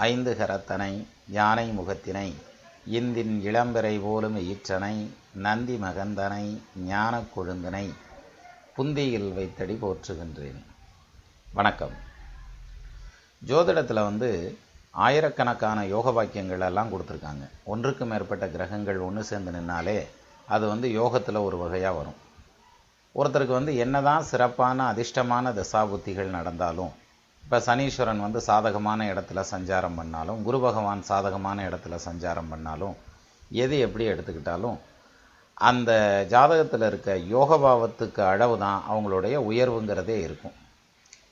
ஐந்து கரத்தனை யானை முகத்தினை இந்தின் இளம்பிறை போலும் ஈற்றனை நந்தி மகந்தனை ஞானக் கொழுந்தனை புந்தியில் வைத்தடி போற்றுகின்றேன். வணக்கம். ஜோதிடத்தில் வந்து ஆயிரக்கணக்கான யோக வாக்கியங்கள் எல்லாம் கொடுத்துருக்காங்க. ஒன்றுக்கு மேற்பட்ட கிரகங்கள் ஒன்று சேர்ந்து நின்னாலே அது வந்து யோகத்தில் ஒரு வகையாக வரும். ஒருத்தருக்கு வந்து என்னதான் சிறப்பான அதிர்ஷ்டமான தசாபுத்திகள் நடந்தாலும் இப்போ சனீஸ்வரன் வந்து சாதகமான இடத்துல சஞ்சாரம் பண்ணாலும் குரு பகவான் சாதகமான இடத்துல சஞ்சாரம் பண்ணாலும் எது எப்படி எடுத்துக்கிட்டாலும் அந்த ஜாதகத்தில் இருக்க யோகபாவத்துக்கு அளவு தான் அவங்களுடைய உயர்வுங்கிறதே இருக்கும்.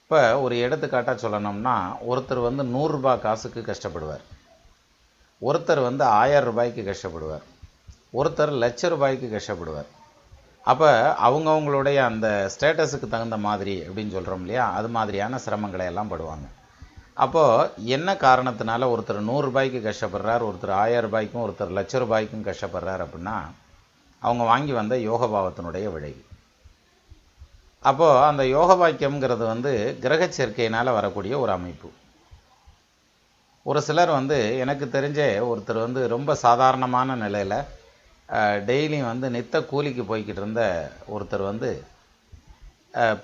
இப்போ ஒரு எடுத்துக்காட்டாக சொல்லணும்னா ஒருத்தர் வந்து நூறுரூபா காசுக்கு கஷ்டப்படுவார். ஒருத்தர் வந்து ஆயிரம் ரூபாய்க்கு கஷ்டப்படுவார். ஒருத்தர் லட்ச ரூபாய்க்கு கஷ்டப்படுவார். அப்போ அவங்கவுங்களுடைய அந்த ஸ்டேட்டஸுக்கு தகுந்த மாதிரி அப்படின்னு சொல்கிறோம் இல்லையா? அது மாதிரியான சிரமங்களை எல்லாம் படுவாங்க. அப்போது என்ன காரணத்தினால ஒருத்தர் நூறுரூபாய்க்கு கஷ்டப்படுறார் ஒருத்தர் ஆயிரம் ரூபாய்க்கும் ஒருத்தர் லட்ச ரூபாய்க்கும் கஷ்டப்படுறார் அப்படின்னா அவங்க வாங்கி வந்த யோகபாவத்தினுடைய விளைவு அப்போது அந்த யோக வாக்கியம்ங்கிறது வந்து கிரக சேர்க்கையினால் வரக்கூடிய ஒரு அமைப்பு. ஒரு சிலர் வந்து எனக்கு தெரிஞ்சே ஒருத்தர் வந்து ரொம்ப சாதாரணமான நிலையில் டெய்லியும் வந்து நித்த கூலிக்கு போய்கிட்டு இருந்த ஒருத்தர் வந்து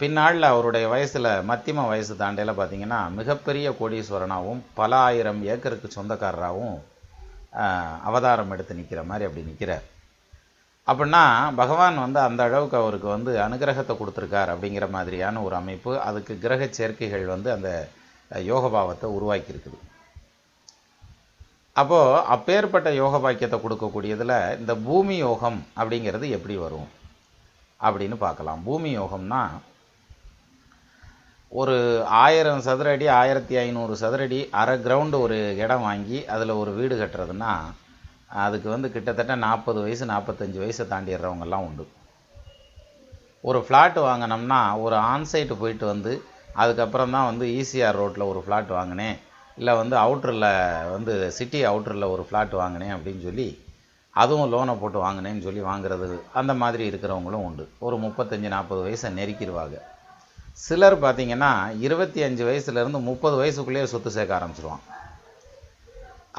பின்னாளில் அவருடைய வயசில் மத்தியம வயசு தாண்டையில் பார்த்தீங்கன்னா மிகப்பெரிய கோடீஸ்வரனாகவும் பல ஆயிரம் ஏக்கருக்கு சொந்தக்காரராகவும் அவதாரம் எடுத்து நிற்கிற மாதிரி அப்படி நிற்கிறார் அப்படின்னா பகவான் வந்து அந்த அளவுக்கு அவருக்கு வந்து அனுகிரகத்தை கொடுத்துருக்கார் அப்படிங்கிற மாதிரியான ஒரு அமைப்பு அதுக்கு கிரக சேர்க்கைகள் வந்து அந்த யோகபாவத்தை உருவாக்கியிருக்குது. அப்போது அப்பேற்பட்ட யோக பாக்கியத்தை கொடுக்கக்கூடியதில் இந்த பூமி யோகம் அப்படிங்கிறது எப்படி வரும்? அப்படின்னு பார்க்கலாம். பூமி யோகம்னா ஒரு ஆயிரம் சதுர அடி ஆயிரத்தி ஐநூறு சதுரடி அரை கிரவுண்டு ஒரு இடம் வாங்கி அதில் ஒரு வீடு கட்டுறதுன்னா அதுக்கு வந்து கிட்டத்தட்ட நாற்பது வயசு நாற்பத்தஞ்சு வயசை தாண்டிடுறவங்கெல்லாம் உண்டு. ஒரு ஃப்ளாட் வாங்கினோம்னா ஒரு ஆன்சைட்டு போயிட்டு வந்து அதுக்கப்புறம் தான் வந்து ஈசிஆர் ரோட்டில் ஒரு ஃப்ளாட் வாங்கினேன். இல்லை வந்து அவுட்டரில் வந்து சிட்டி அவுட்டரில் ஒரு ஃப்ளாட் வாங்கினேன் அப்படின்னு சொல்லி அதுவும் லோனை போட்டு வாங்கினேன்னு சொல்லி வாங்குறது அந்த மாதிரி இருக்கிறவங்களும் உண்டு. ஒரு முப்பத்தஞ்சு நாற்பது வயசை நெருக்கிடுவாங்க. சிலர் பார்த்திங்கன்னா இருபத்தி அஞ்சு வயசுலேருந்து முப்பது வயசுக்குள்ளேயே சொத்து சேர்க்க ஆரம்பிச்சிருவான்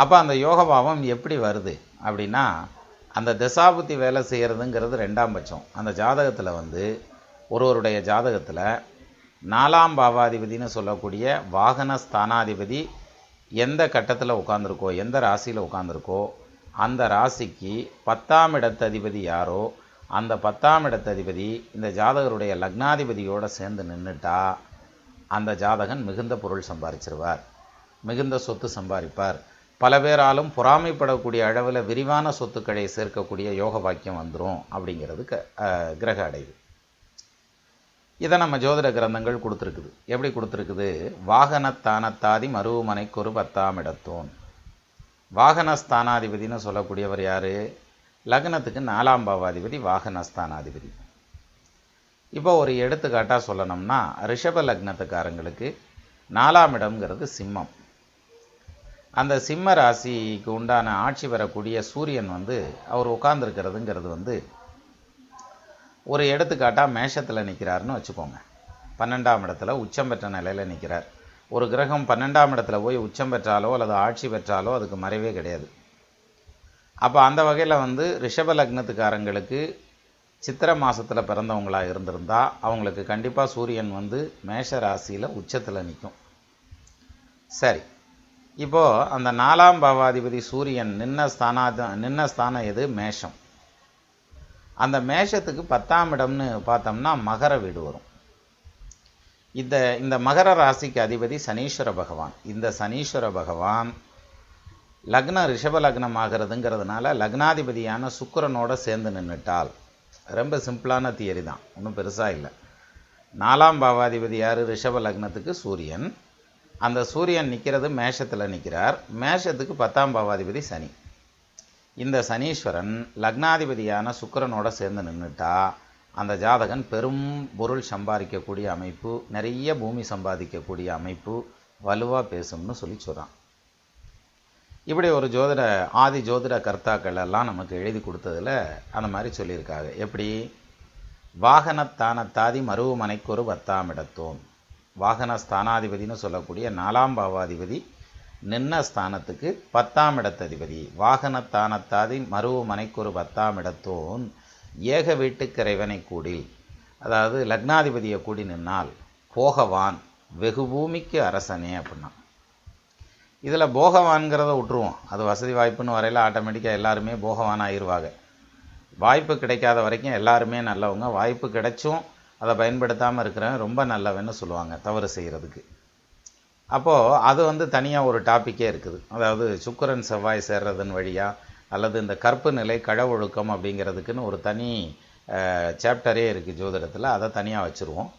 அப்போ அந்த யோகபாவம் எப்படி வருது அப்படின்னா அந்த தசாபுத்தி வேலை செய்கிறதுங்கிறது ரெண்டாம் பட்சம். அந்த ஜாதகத்தில் வந்து ஒருவருடைய ஜாதகத்தில் நாலாம் பாவாதிபதினு சொல்லக்கூடிய வாகன ஸ்தானாதிபதி எந்த கட்டத்தில் உட்காந்துருக்கோ எந்த ராசியில் உட்காந்துருக்கோ அந்த ராசிக்கு பத்தாம் இடத்ததிபதி யாரோ அந்த பத்தாம் இடத்ததிபதி இந்த ஜாதகருடைய லக்னாதிபதியோடு சேர்ந்து நின்றுட்டா அந்த ஜாதகன் மிகுந்த பொருள் சம்பாரிச்சிருவார். மிகுந்த சொத்து சம்பாதிப்பார் பல பேராலும் பொறாமைப்படக்கூடிய அளவில் விரிவான சொத்துக்களை சேர்க்கக்கூடிய யோக வாக்கியம் வந்துடும் அப்படிங்கிறது க கிரக அடைவு. இதை நம்ம ஜோதிட கிரந்தங்கள் கொடுத்துருக்குது. எப்படி கொடுத்துருக்குது? வாகனத்தானத்தாதி மருவமனைக்கொரு பத்தாம் இடத்தோன் வாகனஸ்தானாதிபதினு சொல்லக்கூடியவர் யார்? லக்னத்துக்கு நாலாம் பாவாதிபதி வாகனஸ்தானாதிபதி. இப்போ ஒரு எடுத்துக்காட்டாக சொல்லணும்னா ரிஷப லக்னத்துக்காரங்களுக்கு நாலாம் இடம்ங்கிறது சிம்மம். அந்த சிம்ம ராசிக்கு உண்டான ஆட்சி பெறக்கூடிய சூரியன் வந்து அவர் உட்கார்ந்துருக்கிறதுங்கிறது வந்து ஒரு எடுத்துக்காட்டாக மேஷத்தில் நிற்கிறாருன்னு வச்சுக்கோங்க. பன்னெண்டாம் இடத்துல உச்சம் பெற்ற நிலையில் நிற்கிறார் ஒரு கிரகம் பன்னெண்டாம் இடத்துல போய் உச்சம் பெற்றாலோ அல்லது ஆட்சி பெற்றாலோ அதுக்கு மறைவே கிடையாது. அப்போ அந்த வகையில் வந்து ரிஷப லக்னத்துக்காரங்களுக்கு சித்திர மாதத்தில் பிறந்தவங்களாக இருந்திருந்தால் அவங்களுக்கு கண்டிப்பாக சூரியன் வந்து மேஷ ராசியில் உச்சத்தில் நிற்கும் சரி. இப்போது அந்த நாலாம் பாவாதிபதி சூரியன் நின்ன ஸ்தானாத நின்ன ஸ்தானம் எது? மேஷம். அந்த மேஷத்துக்கு பத்தாம் இடம்னு பார்த்தோம்னா மகர வீடு வரும். இந்த இந்த மகர ராசிக்கு அதிபதி சனீஸ்வர பகவான். இந்த சனீஸ்வர பகவான் லக்ன ரிஷப லக்னம் ஆகிறதுங்கிறதுனால லக்னாதிபதியான சுக்கரனோட சேர்ந்து நின்றுட்டால் ரொம்ப சிம்பிளான தியரி தான் ஒன்றும் பெருசாக இல்லை. நாலாம் பாவாதிபதி யார்? ரிஷப லக்னத்துக்கு சூரியன். அந்த சூரியன் நிற்கிறது மேஷத்தில் நிற்கிறார் மேஷத்துக்கு பத்தாம் பாவாதிபதி சனி. இந்த சனீஸ்வரன் லக்னாதிபதியான சுக்கரனோட சேர்ந்து நின்றுட்டா அந்த ஜாதகன் பெரும் பொருள் சம்பாதிக்கக்கூடிய அமைப்பு நிறைய பூமி சம்பாதிக்கக்கூடிய அமைப்பு வலுவாக பேசும்னு சொல்லி சொல்கிறான் இப்படி ஒரு ஜோதிட ஆதி ஜோதிட கர்த்தாக்கள் எல்லாம் நமக்கு எழுதி கொடுத்ததில் அந்த மாதிரி சொல்லியிருக்காங்க. எப்படி? வாகனத்தானத்தாதி மருவமனைக்கு ஒரு பத்தாம் வாகன ஸ்தானாதிபதினு சொல்லக்கூடிய நாலாம் பாவாதிபதி நின்ன ஸ்தானத்துக்கு பத்தாம் இடத்ததிபதி. வாகனத்தானத்தாதி மருவமனைக்கொரு பத்தாம் இடத்தோன் ஏக வீட்டுக்கிறைவனை கூடி கூடில் அதாவது லக்னாதிபதியை கூடி நின்னால் போகவான் வெகு பூமிக்கு அரசனே அப்படின்னா. இதில் போகவான்கிறத விட்டுருவோம் அது வசதி வாய்ப்புன்னு வரையில் ஆட்டோமேட்டிக்காக எல்லாருமே போகவான் ஆயிடுவாங்க வாய்ப்பு கிடைக்காத வரைக்கும் எல்லாருமே நல்லவங்க. வாய்ப்பு கிடைச்சும் அதை பயன்படுத்தாமல் இருக்கிறவன் ரொம்ப நல்லவன்னு சொல்லுவாங்க தவறு செய்கிறதுக்கு அப்போது அது வந்து தனியாக ஒரு டாப்பிக்கே இருக்குது. அதாவது சுக்கரன் செவ்வாய் சேர்றதன் வழியாக அல்லது இந்த கற்பு நிலை கடவுழுக்கம் அப்படிங்கிறதுக்குன்னு ஒரு தனி சாப்டரே இருக்குது ஜோதிடத்தில். அதை தனியாக வச்சுருவோம்.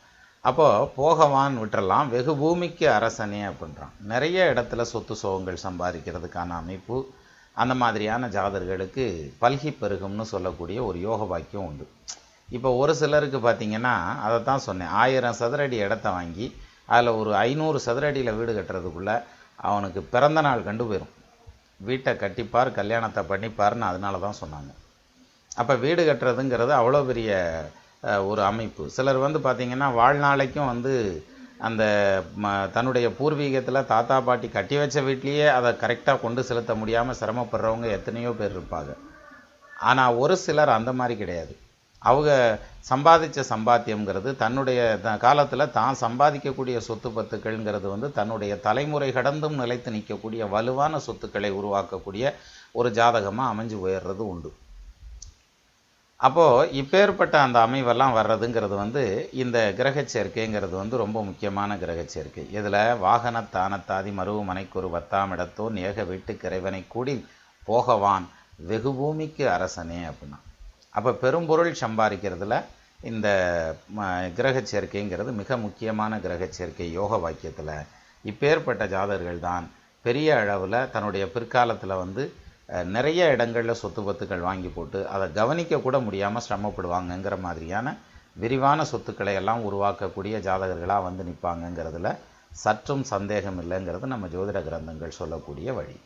அப்போது போகவான் விட்டுறலாம். வெகு பூமிக்கு அரசனே அப்படின்றான். நிறைய இடத்துல சொத்து சோகங்கள் சம்பாதிக்கிறதுக்கான அமைப்பு அந்த மாதிரியான ஜாதர்களுக்கு பல்கி பெருகும்னு சொல்லக்கூடிய ஒரு யோக வாக்கியம் உண்டு. இப்போ ஒரு சிலருக்கு பார்த்தீங்கன்னா அதை தான் சொன்னேன். ஆயிரம் சதுரடி இடத்த வாங்கி அதில் ஒரு ஐநூறு சதுரடியில் வீடு கட்டுறதுக்குள்ளே அவனுக்கு பிறந்த நாள் கண்டு போயிடும் வீட்டை கட்டிப்பார் கல்யாணத்தை பண்ணிப்பார்னு அதனால தான் சொன்னாங்க. அப்போ வீடு கட்டுறதுங்கிறது அவ்வளோ பெரிய ஒரு அமைப்பு. சிலர் வந்து பார்த்திங்கன்னா வாழ்நாளைக்கும் வந்து அந்த ம தன்னுடைய பூர்வீகத்தில் தாத்தா பாட்டி கட்டி வச்ச வீட்லேயே அதை கரெக்டாக கொண்டு செலுத்த முடியாமல் சிரமப்படுறவங்க எத்தனையோ பேர் இருப்பாங்க. ஆனால் ஒரு சிலர் அந்த மாதிரி கிடையாது. அவங்க சம்பாதிச்ச சம்பாத்தியம்ங்கிறது தன்னுடைய த காலத்தில் தான் சம்பாதிக்கக்கூடிய சொத்து பத்துக்கள்ங்கிறது வந்து தன்னுடைய தலைமுறை கடந்தும் நிலைத்து நிற்கக்கூடிய வலுவான சொத்துக்களை உருவாக்கக்கூடிய ஒரு ஜாதகமாக அமைஞ்சு போயிடுறது உண்டு. அப்போது இப்பேற்பட்ட அந்த அமைவெல்லாம் வர்றதுங்கிறது வந்து இந்த கிரக சேர்க்கைங்கிறது வந்து ரொம்ப முக்கியமான கிரக சேர்க்கை. இதில் வாகன தானத்தாதி மருவு நேக பத்தாம் இடத்தோன் கூடி போகவான் வெகு பூமிக்கு அரசனே அப்படின்னா. அப்போ பெரும்பொருள் சம்பாதிக்கிறதுல இந்த கிரக சேர்க்கைங்கிறது மிக முக்கியமான கிரக சேர்க்கை யோக வாக்கியத்தில். இப்பேற்பட்ட ஜாதகர்கள் தான் பெரிய அளவில் தன்னுடைய பிற்காலத்தில் வந்து நிறைய இடங்களில் சொத்து பத்துக்கள் வாங்கி போட்டு அதை கவனிக்கக்கூட முடியாமல் சிரமப்படுவாங்கங்கிற மாதிரியான விரிவான சொத்துக்களை எல்லாம் உருவாக்கக்கூடிய ஜாதகர்களாக வந்து நிற்பாங்கங்கிறதுல சற்றும் சந்தேகம் இல்லைங்கிறது நம்ம ஜோதிட கிரந்தங்கள் சொல்லக்கூடிய வழி.